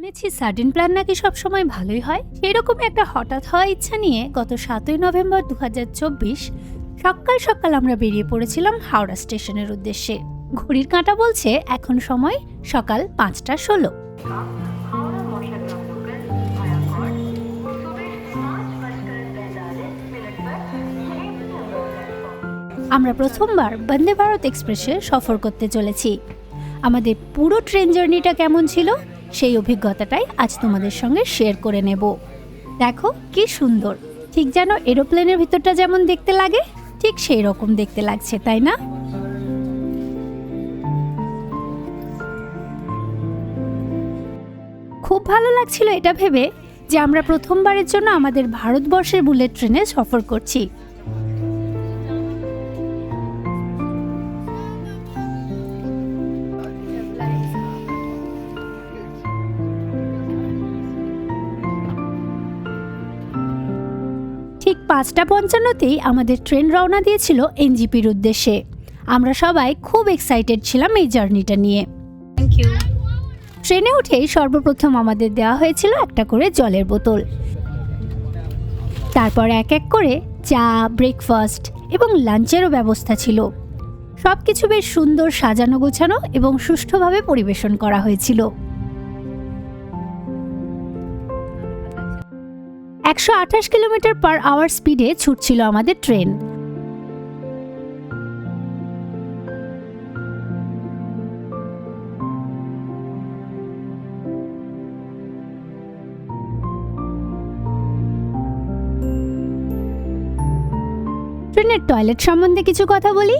শুনেছি sudden plan নাকি সবসময় ভালোই হয়। সেরকম একটা হঠাৎ হওয়া ইচ্ছা নিয়ে গত সাতই নভেম্বর দু সকাল সকাল আমরা বেরিয়ে পড়েছিলাম হাওড়া স্টেশনের উদ্দেশ্যে। ঘড়ির কাঁটা বলছে এখন সময় সকাল পাঁচটা ষোলো। আমরা প্রথমবার বন্দে ভারত এক্সপ্রেসে সফর করতে চলেছি। আমাদের পুরো ট্রেন জার্নিটা কেমন ছিল? সেই অভিজ্ঞতাটাই আজ তোমাদের সঙ্গে শেয়ার করে নেব। দেখো কি সুন্দর। ঠিক যেন এরোপ্লেনের ভিতরটা যেমন দেখতে লাগে, ঠিক সেই রকম দেখতে লাগছে, তাই না? খুব ভালো লাগছিল এটা ভেবে যে আমরা প্রথমবারের জন্য আমাদের ভারতবর্ষের বুলেট ট্রেনে সফর করছি। ঠিক পাঁচটা পঞ্চান্নতেই আমাদের ট্রেন রওনা দিয়েছিল এনজিপির উদ্দেশ্যে। আমরা সবাই খুব এক্সাইটেড ছিলাম এই জার্নিটা নিয়ে। থ্যাংক ইউ ট্রেনে উঠেই সর্বপ্রথম আমাদের দেওয়া হয়েছিল একটা করে জলের বোতল। তারপর এক এক করে চা ব্রেকফাস্ট এবং লাঞ্চেরও ব্যবস্থা ছিল। সব কিছু বেশ সুন্দর সাজানো গোছানো এবং সুষ্ঠুভাবে পরিবেশন করা হয়েছিল। একশো আঠাশ কিলোমিটার পার আওয়ার স্পিডে ছুটছিল আমাদের ট্রেন। ট্রেনের টয়লেট সম্বন্ধে কিছু কথা বলি?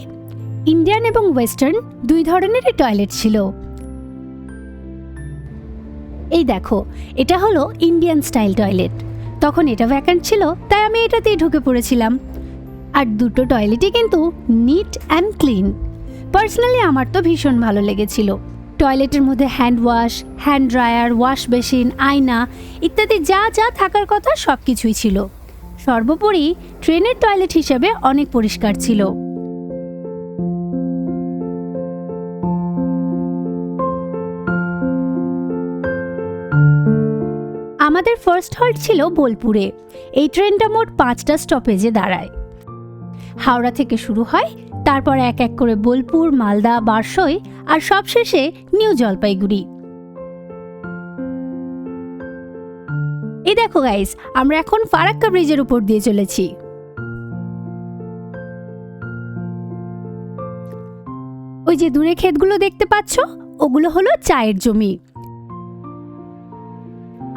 ইন্ডিয়ান এবং ওয়েস্টার্ন দুই ধরনেরই টয়লেট ছিল। এই দেখো, এটা হলো ইন্ডিয়ান স্টাইল টয়লেট। তখন এটা ভ্যাকান্ট ছিল, তাই আমি এটাতেই ঢুকে পড়েছিলাম। আর দুটো টয়লেটই কিন্তু নিট অ্যান্ড ক্লিন পার্সোনালি আমার তো ভীষণ ভালো লেগেছিল। টয়লেটের মধ্যে hand wash hand dryer wash basin আয়না ইত্যাদি যা যা থাকার কথা সব কিছুই ছিল। সর্বোপরি ট্রেনের টয়লেট হিসেবে অনেক পরিষ্কার ছিল। আমাদের ফার্স্ট হল্ট ছিল বোলপুরে। এই ট্রেনটা মোট পাঁচটা স্টপেজে দাঁড়ায়। হাওড়া থেকে শুরু হয়, তারপর এক এক করে বোলপুর, মালদা, বারসই আর সবশেষে নিউ জলপাইগুড়ি। এই দেখো গাইস আমরা এখন ফারাক্কা ব্রিজের উপর দিয়ে চলেছি। ওই যে দূরে ক্ষেতগুলো দেখতে পাচ্ছ, ওগুলো হলো চায়ের জমি।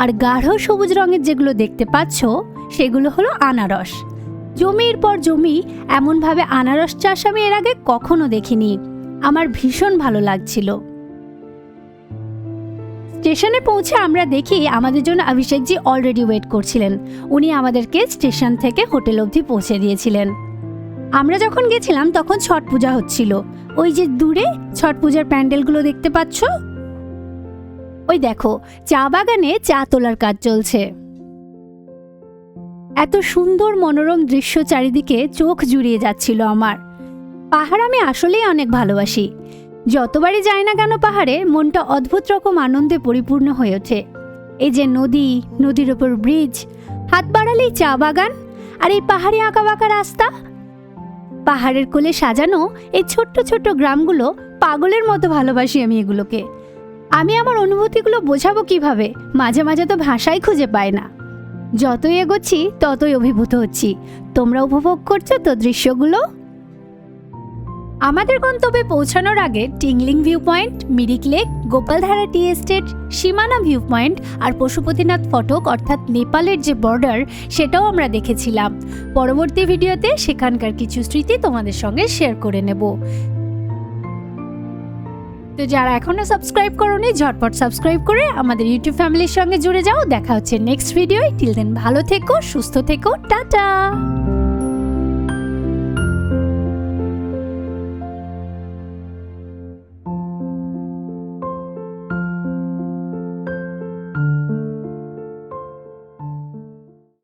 আর গাঢ় সবুজ রঙের যেগুলো দেখতে পাচ্ছ, সেগুলো হলো আনারস। জমির পর জমি, এমনভাবে আনারস চাষ আমি এর আগে কখনো দেখিনি। আমার ভীষণ ভালো লাগছিল। স্টেশনে পৌঁছে আমরা দেখি আমাদের জন্য অভিষেকজি অলরেডি ওয়েট করছিলেন। উনি আমাদেরকে স্টেশন থেকে হোটেল অবধি পৌঁছে দিয়েছিলেন। আমরা যখন গেছিলাম তখন ছট পূজা হচ্ছিল। ওই যে দূরে ছট পূজার প্যান্ডেলগুলো দেখতে পাচ্ছ? ওই দেখো, চা বাগানে চা তোলার কাজ চলছে। এত সুন্দর মনোরম দৃশ্য চারিদিকে চোখ জুড়িয়ে যাচ্ছিল আমার। পাহাড় আমি আসলেই অনেক ভালোবাসি। যতবারই যাই না কেন পাহাড়ে, মনটা অদ্ভুত রকম আনন্দে পরিপূর্ণ হয়ে ওঠে। এই যে নদী, নদীর ওপর ব্রিজ, হাত বাড়ালেই চা বাগান, আর এই পাহাড়ে আঁকা বাঁকা রাস্তা। পাহাড়ের কোলে সাজানো এই ছোট্ট ছোট্ট গ্রামগুলো পাগলের মতো ভালোবাসি আমি এগুলোকে। আমি আমার অনুভূতিগুলো বোঝাবো কীভাবে? মাঝে মাঝে তো ভাষাই খুঁজে পায় না। যতই এগোচ্ছি, ততই অভিভূত হচ্ছি। তোমরা উপভোগ করছ তো দৃশ্যগুলো? আমাদের গন্তব্যে পৌঁছানোর আগে Tingling viewpoint Mirik lake, Gopaldhara tea estate, Simana viewpoint আর পশুপতিনাথ ফটক অর্থাৎ নেপালের যে বর্ডার, সেটাও আমরা দেখেছিলাম। পরবর্তী ভিডিওতে সেখানকার কিছু স্মৃতি তোমাদের সঙ্গে শেয়ার করে নেব। তো যারা এখনও সাবস্ক্রাইব করোনি, ঝটপট সাবস্ক্রাইব করে আমাদের ইউটিউব ফ্যামিলির সঙ্গে জুড়ে যাও। দেখা হচ্ছে নেক্সট ভিডিওয় টিল দেন ভালো থেকো, সুস্থ থেকো। টাটা!